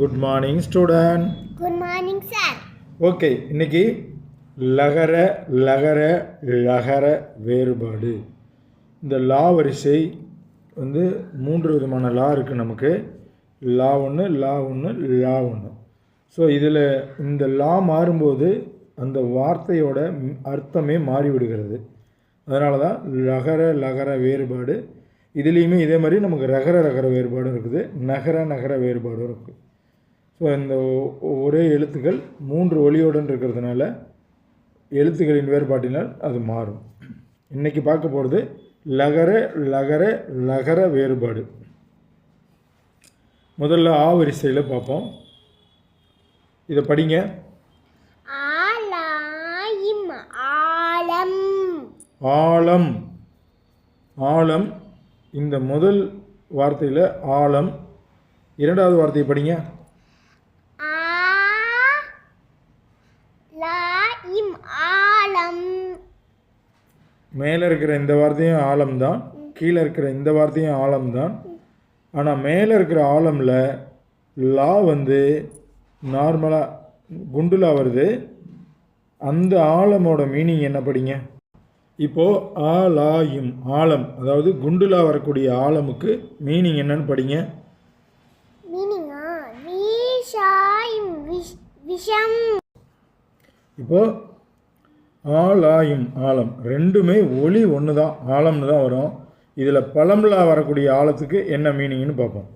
Good morning student good morning sir okay இன்னைக்கு லகர லகர லகர வேறுபாடு. இந்த லா வரிசை வந்து மூன்று விதமான லா இருக்குது நமக்கு. லா ஒன்று லா ஒன்று லா ஒன்று ஸோ இதில் இந்த லா மாறும்போது அந்த வார்த்தையோட அர்த்தமே மாறிவிடுகிறது. அதனால தான் லகர லகர வேறுபாடு. இதுலேயுமே இதே மாதிரி நமக்கு ரகர ரகர வேறுபாடும் இருக்குது. நகர நகர வேறுபாடும் இருக்குது ஸோ இந்த ஒரே எழுத்துக்கள் மூன்று ஒளியோடன் இருக்கிறதுனால எழுத்துக்களின் வேறுபாட்டினால் அது மாறும். இன்னைக்கு பார்க்க போகிறது லகர லகர லகர வேறுபாடு. முதல்ல ஆ வரிசையில் பார்ப்போம். இதை படிங்க. ஆழம் ஆழம் இந்த முதல் வார்த்தையில் ஆழம் இரண்டாவது வார்த்தையை படிங்க. மேலே இருக்கிற இந்த வார்த்தையும் ஆழம் தான் கீழே இருக்கிற இந்த வார்த்தையும் ஆழம் தான் ஆனால் மேலே இருக்கிற ஆழமில் லா வந்து நார்மலாக குண்டுலா வருது. அந்த ஆழமோட மீனிங் என்ன படிங்க? இப்போது ஆலாயும் ஆழம் அதாவது குண்டுலா வரக்கூடிய ஆழமுக்கு மீனிங் என்னன்னு படிங்க. மீனிங்கா? ஆலாயும் ஆழம் ரெண்டுமே ஒளி ஒன்று தான் ஆழம்னு தான் வரும். இதில் பழம்லா வரக்கூடிய ஆழத்துக்கு என்ன மீனிங்னு பார்ப்போம்.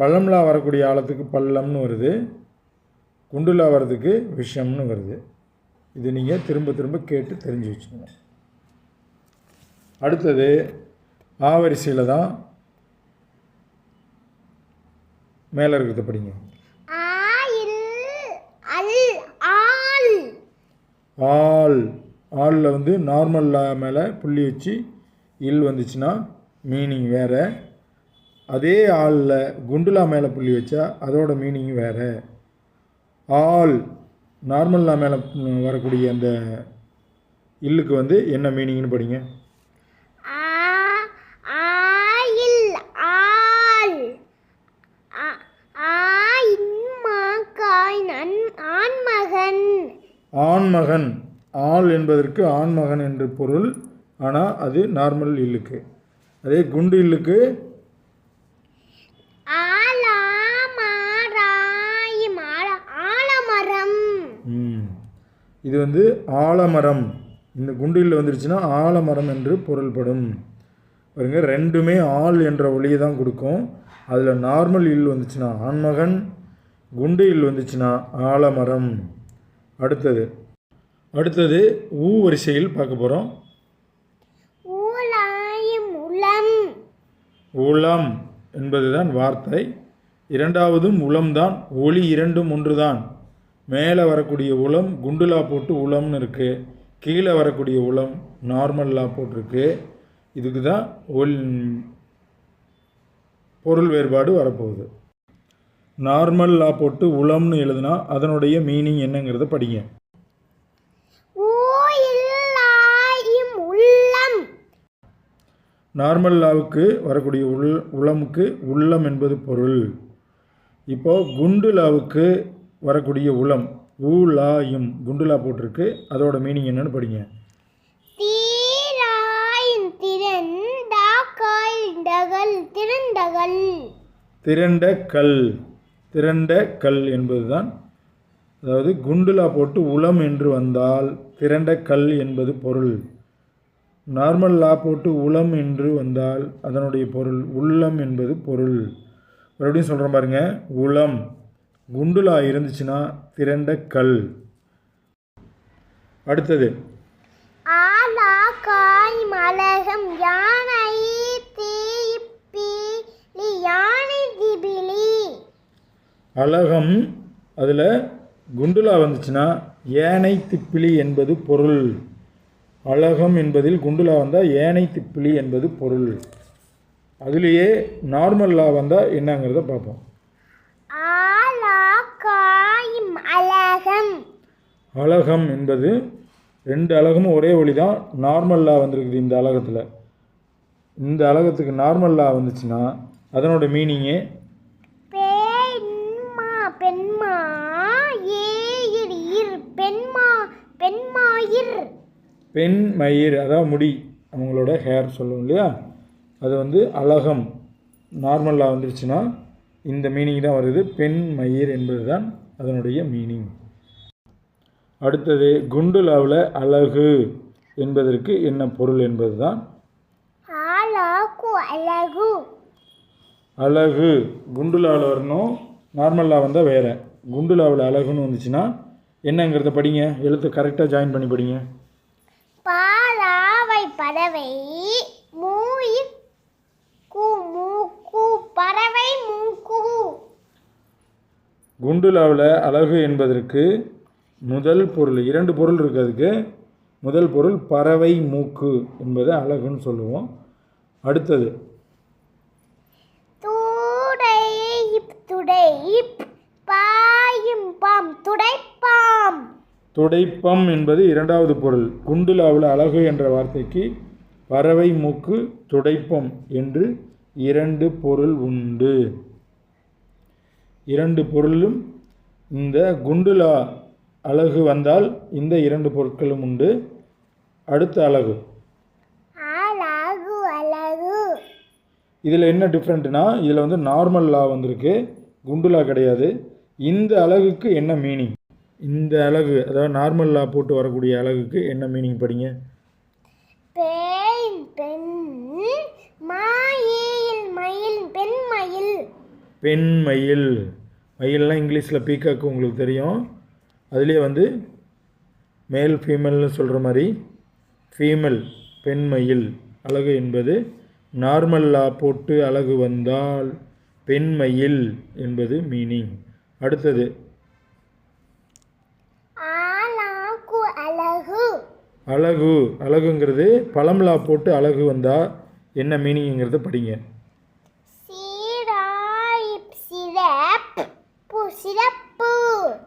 பழம்லா வரக்கூடிய ஆழத்துக்கு பள்ளம்னு வருது. குண்டுலா வர்றதுக்கு விஷம்னு வருது. இது நீங்கள் திரும்ப திரும்ப கேட்டு தெரிஞ்சு வச்சுக்கணும் அடுத்தது ஆவரிசையில் தான் மேலே இருக்கிறத படிங்க. ஆள் ஆளில் வந்து நார்மல் மேலே புள்ளி வச்சு இல் வந்துச்சுன்னா மீனிங் வேறு. அதே ஆளில் குண்டுலா மேலே புள்ளி வச்சா அதோட மீனிங் வேறு. ஆள் நார்மல்லா மேலே வரக்கூடிய அந்த இல்லுக்கு வந்து என்ன மீனிங்னு படிங்க ஆ ஆயில் ஆல் ஆ- ஆயின்மாக்காய் நன் ஆண்மகன் ஆண்மகன் ஆள் என்பதற்கு ஆண்மகன் என்று பொருள். ஆனால் அது நார்மல் இல்லுக்கு. அதே குண்டு இல்லுக்கு. இது வந்து ஆலமரம். இந்த குண்டில் வந்துருச்சுன்னா ஆலமரம் என்று பொருள்படும். பாருங்க ரெண்டுமே ஆள் என்ற ஒளியை தான் கொடுக்கும். அதில் நார்மல் இல் வந்துச்சுன்னா ஆண்மகன் குண்டு இல் வந்துச்சுன்னா ஆலமரம். அடுத்தது. அடுத்தது ஊ வரிசையில் பார்க்க போகிறோம் உளம். என்பதுதான் வார்த்தை. இரண்டாவதும் உளம்தான் ஒளி இரண்டும் ஒன்றுதான். மேலே வரக்கூடிய உளம் குண்டுலா போட்டு உளம்னு இருக்குது கீழே வரக்கூடிய உளம் நார்மல் லா போட்டிருக்கு. இதுக்கு தான் ஒல் பொருள் வேறுபாடு வரப்போகுது. நார்மல் லா போட்டு உளம்னு எழுதுனா அதனுடைய மீனிங் என்னங்கிறத படிங்க. நார்மல் லாவுக்கு வரக்கூடிய உள் உளமுக்கு உள்ளம் என்பது பொருள். இப்போ குண்டு லாவுக்கு வரக்கூடிய உளம் ஊ லா இம். குண்டு லா போட்டிருக்கு அதோட மீனிங் என்னன்னு படிங்க. திரண்ட கல். திரண்ட கல் என்பதுதான் அதாவது குண்டுலா போட்டு உளம் என்று வந்தால் திரண்ட கல் என்பது பொருள். நார்மல் லா போட்டு உளம் என்று வந்தால் அதனுடைய பொருள் உள்ளம் என்பது பொருள். மறுபடியும் சொல்கிறேன் பாருங்க உளம். குண்டுலா இருந்துச்சுன்னா திரண்ட கல். அடுத்தது. ஆலா காய் மலகம் யானை தீப்பிலி யானை திபிலி அழகம் அதில் குண்டுலா வந்துச்சுன்னா ஏனை திப்பிலி என்பது பொருள். அழகம் என்பதில் குண்டுலா வந்தால் ஏனை திப்பிலி என்பது பொருள். அதுலேயே நார்மல் லா வந்தால் என்னங்கிறத பார்ப்போம் அழகம். என்பது ரெண்டு அலகமும் ஒரே ஒளி தான் நார்மல் லா வந்திருக்குது இந்த அலகத்தில் இந்த அழகத்துக்கு நார்மல் லா வந்துச்சுன்னா அதனோட மீனிங்கே பெண்மாயிர். பெண் மயிர் அதாவது முடி அவங்களோட ஹேர் சொல்லுவோம் இல்லையா? அது வந்து அழகம் நார்மலாக வந்துருச்சுன்னா இந்த மீனிங் தான் வருது. பெண் மயிர் என்பது தான் அதனுடைய மீனிங் அடுத்தது குண்டுலாவில் அழகு என்பதற்கு என்ன பொருள் என்பது தான் அழகு. அழகு. குண்டுலாவில் வரணும் நார்மலாக வந்தால் வேறு. குண்டுலாவில் அழகுன்னு வந்துச்சுன்னா என்னங்கிறத படிங்க. எழுத்து கரெக்டாக ஜாயின் பண்ணி படிங்க. பாலாவை பறவை மூயிர் கு மூக்கு பறவை மூக்கு. குண்டுலாவில் அழகு என்பதற்கு முதல் பொருள் இரண்டு பொருள் இருக்குது அதுக்கு. முதல் பொருள் பறவை மூக்கு என்பதை அழகுன்னு சொல்லுவோம். அடுத்தது. துடைப் துடைப் பாயும் பாம் துடைப்பாம் துடைப்பம் என்பது இரண்டாவது பொருள். குண்டுலாவில் அழகு என்ற வார்த்தைக்கு பறவை மூக்கு துடைப்பம் என்று இரண்டு பொருள் உண்டு. இரண்டு பொருளும் இந்த குண்டுலா அழகு வந்தால் இந்த இரண்டு பொருட்களும் உண்டு. அடுத்த அழகு. இதில் என்ன டிஃப்ரெண்ட்னா இதில் வந்து நார்மல் லா வந்திருக்கு. குண்டுலா கிடையாது. இந்த அழகுக்கு என்ன மீனிங் இந்த அழகு அதாவது நார்மல் லா போட்டு வரக்கூடிய அழகுக்கு என்ன மீனிங் படிங்க? பெண் பெண் மாயில் மயில் பெண் மயில். பெண் மயில். மயில்லாம் இங்கிலீஷில் பீக்காக்கு உங்களுக்கு தெரியும். அதுலேயே வந்து மேல் ஃபீமேல்னு சொல்கிற மாதிரி ஃபீமேல் பெண் மயில். அழகு என்பது நார்மல் லா போட்டு அழகு வந்தால் பெண் மயில் என்பது மீனிங் அடுத்தது ஆலாக்கு அழகு அழகு அழகுங்கிறது பழம்லா போட்டு அழகு வந்தால் என்ன மீனிங்கிறத படிங்க.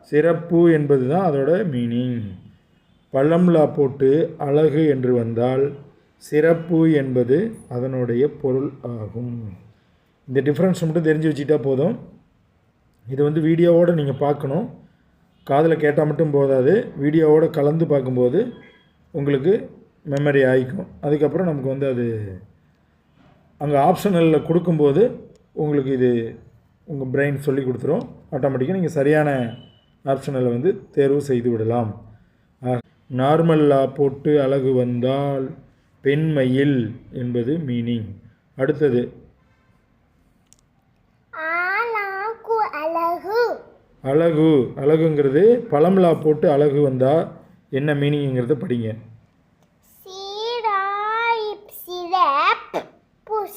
சிறப்பு என்பது தான் அதோட மீனிங் பழம்லா போட்டு அழகு என்று வந்தால் சிறப்பு என்பது அதனுடைய பொருள் ஆகும். இந்த டிஃப்ரென்ஸ் மட்டும் தெரிஞ்சு வச்சுக்கிட்டா போதும். இது வந்து வீடியோவோடு நீங்கள் பார்க்கணும். காதில் கேட்டால் மட்டும் போதாது. வீடியோவோட கலந்து பார்க்கும்போது உங்களுக்கு மெமரி ஆகிக்கும் அதுக்கப்புறம் நமக்கு வந்து அது அங்கே ஆப்ஷனலில் கொடுக்கும்போது உங்களுக்கு இது உங்கள் பிரெயின் சொல்லி கொடுத்துரும். ஆட்டோமேட்டிக்காக நீங்கள் சரியான ஆப்ஷனலை வந்து தேர்வு செய்து விடலாம். நார்மல் லா போட்டு அழகு வந்தால் பெண்மயில் என்பது மீனிங் அடுத்தது. அழகு. அழகுங்கிறது பழம்லா போட்டு அழகு வந்தால் என்ன மீனிங்கிறத படிங்க. சிறப்பு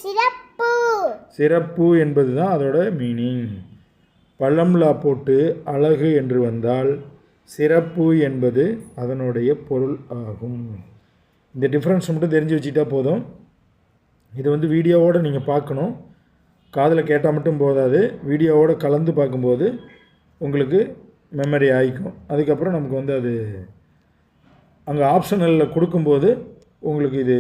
சிறப்பு. சிறப்பு என்பது தான் அதோட மீனிங் பழம்லா போட்டு அழகு என்று வந்தால் சிறப்பு என்பது அதனுடைய பொருள் ஆகும். இந்த டிஃப்ரென்ஸ் மட்டும் தெரிஞ்சு வச்சுக்கிட்டா போதும். இது வந்து வீடியோவோடு நீங்கள் பார்க்கணும். காதில் கேட்டால் மட்டும் போதாது. வீடியோவோடு கலந்து பார்க்கும்போது உங்களுக்கு மெமரி ஆகிக்கும் அதுக்கப்புறம் நமக்கு வந்து அது அங்கே ஆப்ஷனலில் கொடுக்கும்போது உங்களுக்கு இது